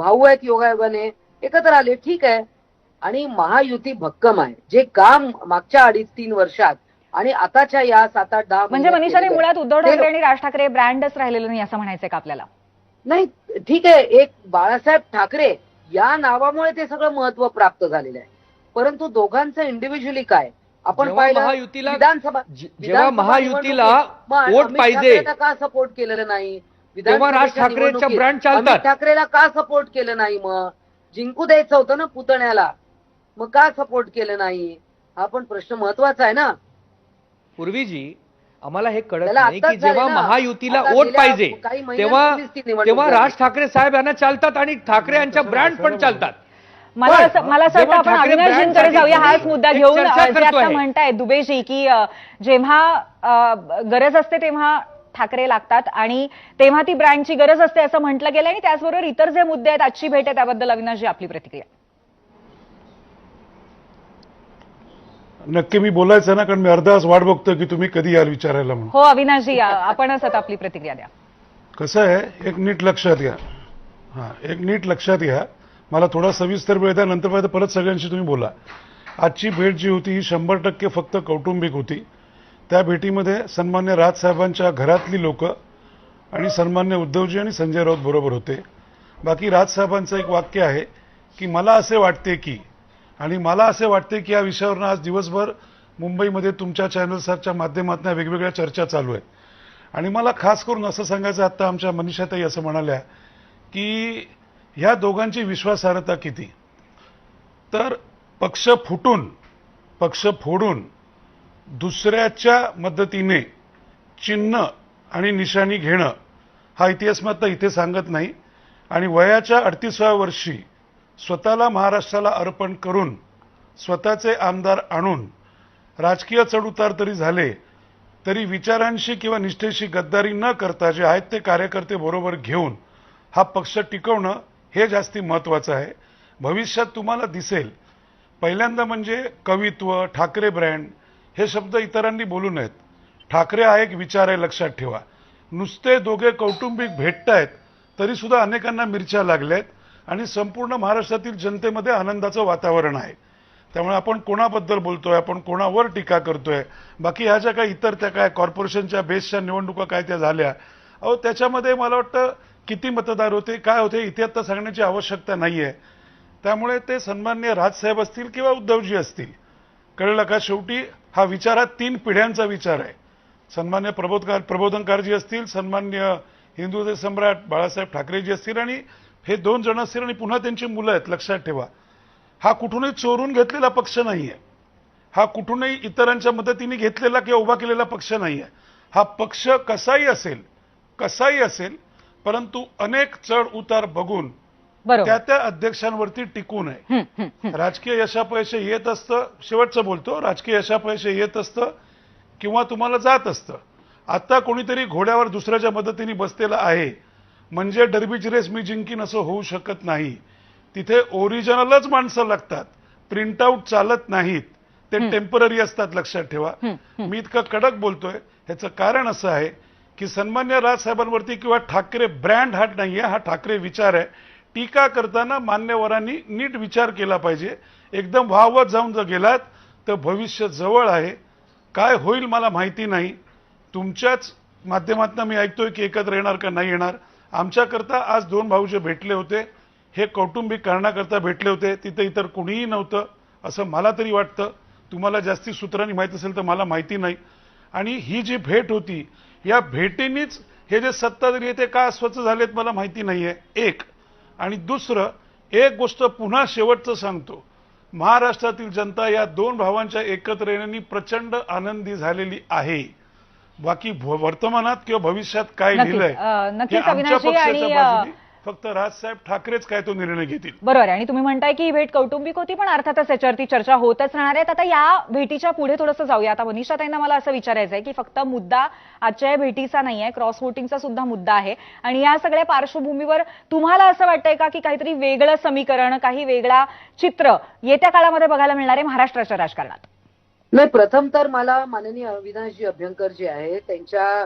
भाऊ आहेत योगायोगाने एकत्र आले ठीक आहे. आणि महायुती भक्कम आहे. जे काम मागच्या अडीच तीन वर्षात आणि आताच्या या सात आठ दहा म्हणजे मनीषाने. मुळात उद्धव ठाकरे आणि राज ठाकरे ब्रँडच राहिलेलं नाही असं म्हणायचंय का आपल्याला? नाही ठीक आहे. एक बाळासाहेब ठाकरे या नावामुळे ते सगळं महत्त्व प्राप्त झालेलं आहे. परंतु दोघांचं इंडिव्हिज्युअली काय? आपण पाहिलं महायुतीला विधानसभा महायुतीला वोट पाहिजे का सपोर्ट केलेलं नाही? तेव्हा राज ठाकरेंच्या ब्रँड चालतात. ठाकरेला का सपोर्ट केलं नाही मग? जिंकू द्यायचं होतं ना पुतण्याला. मग का सपोर्ट केलं नाही? हा पण प्रश्न महत्त्वाचा आहे ना. पूर्वीजी आम्हाला हे कळत नाही की जेव्हा. महायुतीला गेल्या पाहिजे तेव्हा तेव्हा. राज ठाकरे साहेब यांना चालतात आणि ठाकरे यांच्या ब्रँड पण चालतात. मला असं मला असं वाटतं आपण अविनाशजींकडे जाऊया. हाच मुद्दा घेऊन. म्हणताय दुबेजी की जेव्हा गरज असते तेव्हा ठाकरे लागतात आणि तेव्हा ती ब्रँडची गरज असते असं म्हटलं गेलं आणि त्याचबरोबर इतर जे मुद्दे आहेत आजची भेट आहे त्याबद्दल अविनाशजी आपली प्रतिक्रिया. नक्की मी बोलायचं ना कारण मी अर्धा तास वाट बघतोय की तुम्ही कधी याल विचारायला म्हणून. हो अविनाशजी अ, आपणच आता आपली प्रतिक्रिया द्या. कसं आहे एक नीट लक्षात घ्या. हां एक नीट लक्षात घ्या. मला थोडा सविस्तर वेळ द्या नंतर परत सगळ्यांशी तुम्ही बोला. आजची भेट जी होती ही शंभर टक्के फक्त कौटुंबिक होती. त्या भेटीमध्ये सन्मान्य राजसाहेबांच्या घरातली लोक आणि सन्मान्य उद्धवजी आणि संजय राऊत बरोबर होते. बाकी राजसाहेबांचं एक वाक्य आहे की मला असे वाटते की आणि मला असे वाटते की या विषयावरनं आज दिवसभर मुंबईमध्ये तुमच्या चॅनल्सच्या माध्यमातून वेगवेगळ्या चर्चा चालू आहेत आणि मला खास करून असं सांगायचं आता आमच्या मनीषाताई असं म्हणाल्या की ह्या दोघांची विश्वासार्हता किती? तर पक्ष फुटून पक्ष फोडून दुसऱ्याच्या मदतीने चिन्ह आणि निशाणी घेणं हा इतिहास मात्र इथे सांगत नाही. आणि वयाच्या अडतीसाव्या वर्षी स्वतःला महाराष्ट्राला अर्पण करून स्वतःचे आमदार आणून राजकीय चढउतार तरी झाले तरी विचारांशी किंवा निष्ठेशी गद्दारी न करता जे आहेत ते कार्यकर्ते बरोबर घेऊन हा पक्ष टिकवणं हे जास्ती महत्वाचं आहे. भविष्यात तुम्हाला दिसेल पहिल्यांदा म्हणजे कवित्व ठाकरे ब्रँड हे शब्द इतरांनी बोलू नयेत. ठाकरे हा एक विचार आहे लक्षात ठेवा. नुसते दोघे कौटुंबिक भेटतायत तरी सुद्धा अनेकांना मिरच्या लागल्यात आणि संपूर्ण महाराष्ट्रातील जनतेमध्ये आनंदाचं वातावरण आहे. त्यामुळे आपण कोणाबद्दल बोलतोय आपण कोणावर टीका करतोय? बाकी ह्या ज्या काही इतर त्या काय कॉर्पोरेशनच्या बेसच्या निवडणुका काय त्या झाल्या? अहो त्याच्यामध्ये मला वाटतं किती मतदार होते काय होते इथे आता सांगण्याची आवश्यकता नाही आहे त्यामुळे ते सन्मान्य राजसाहेब असतील किंवा उद्धवजी असतील कळलं का शेवटी? हा विचार हा तीन पिढ्यांचा विचार आहे. सन्मान्य प्रबोधकार प्रबोधनकारजी असतील सन्मान्य हिंदू सम्राट बाळासाहेब ठाकरेजी असतील आणि हे दोन जण असतील आणि पुन्हा त्यांची मुलं आहेत लक्षात ठेवा. हा कुठूनही चोरून घेतलेला पक्ष नाही आहे हा कुठूनही इतरांच्या मदतीने घेतलेला किंवा उभा केलेला पक्ष नाही आहे हा पक्ष कसाही असेल कसाही असेल परंतु अनेक चढ उतार बघून त्या त्या अध्यक्षांवरती टिकू नये. हं, हं, हं. राजकीय यशापयश येत असतं शेवटचं बोलतो राजकीय यशापयश येत असतं किंवा तुम्हाला जात असतं. आता कोणीतरी घोड्यावर दुसऱ्याच्या मदतीने बसलेला आहे. म्हणजे डरबीची रेस मी जिंकीन असं होऊ शकत नाही. तिथे ओरिजिनलच माणसं लागतात. प्रिंटआउट चालत नाहीत. ते टेंपररी असतात लक्षात ठेवा. मी इतकं कडक बोलतोय. ह्याचं कारण असं आहे की सन्मान्य राजसाहेबांवरती किंवा ठाकरे ब्रँड हा नाहीये हा ठाकरे विचार आहे. टीका करताना मान्यवरांनी नीट विचार केला पाहिजे. एकदम वाहवत जाऊन जर गेलात तर भविष्य जवळ आहे. काय होईल मला माहिती नाही. तुमच्याच माध्यमातून मी ऐकतोय की एकत्र येणार का नाही येणार. आमच्याकरता आज दोन भाऊ जे भेटले होते हे कौटुंबिक कारणाकरता भेटले होते. तिथे इतर कुणीही नव्हतं असं मला तरी वाटतं. तुम्हाला जास्ती सूत्रांनी माहीत असेल तर मला माहिती नाही. आणि ही जी भेट होती या भेटीनीच हे जे सत्ताधारी आहे ते का अस्वच्छ झालेत मला माहिती नाही आहे एक आणि दुसरं एक गोष्ट पुन्हा शेवटचं सांगतो. महाराष्ट्रातील जनता या दोन भावांच्या एकत्र येण्यानी प्रचंड आनंदी झालेली आहे. बाकी वर्तमानात किंवा भविष्यात काय. लिहिलंय? हे आमच्या पक्षाच्या आणि, फक्त राजसाहेब ठाकरेच काय तो निर्णय घेतील? बरोबर आहे. आणि तुम्ही म्हणताय की ही भेट कौटुंबिक होती पण अर्थातच याच्यावरती चर्चा होतच राहणार आहेत आता या भेटीच्या पुढे थोडंसं जाऊया. आता मनीषा ताईंना मला असं विचारायचं आहे की फक्त मुद्दा आजच्या या भेटीचा नाही आहे क्रॉस वोटिंगचा सुद्धा मुद्दा आहे. आणि या सगळ्या पार्श्वभूमीवर तुम्हाला असं वाटतंय का की काहीतरी वेगळं समीकरण काही वेगळा चित्र येत्या काळामध्ये बघायला मिळणार आहे महाराष्ट्राच्या राजकारणात? नाही प्रथम तर मला माननीय अविनाशजी अभ्यंकर जे आहे. त्यांच्या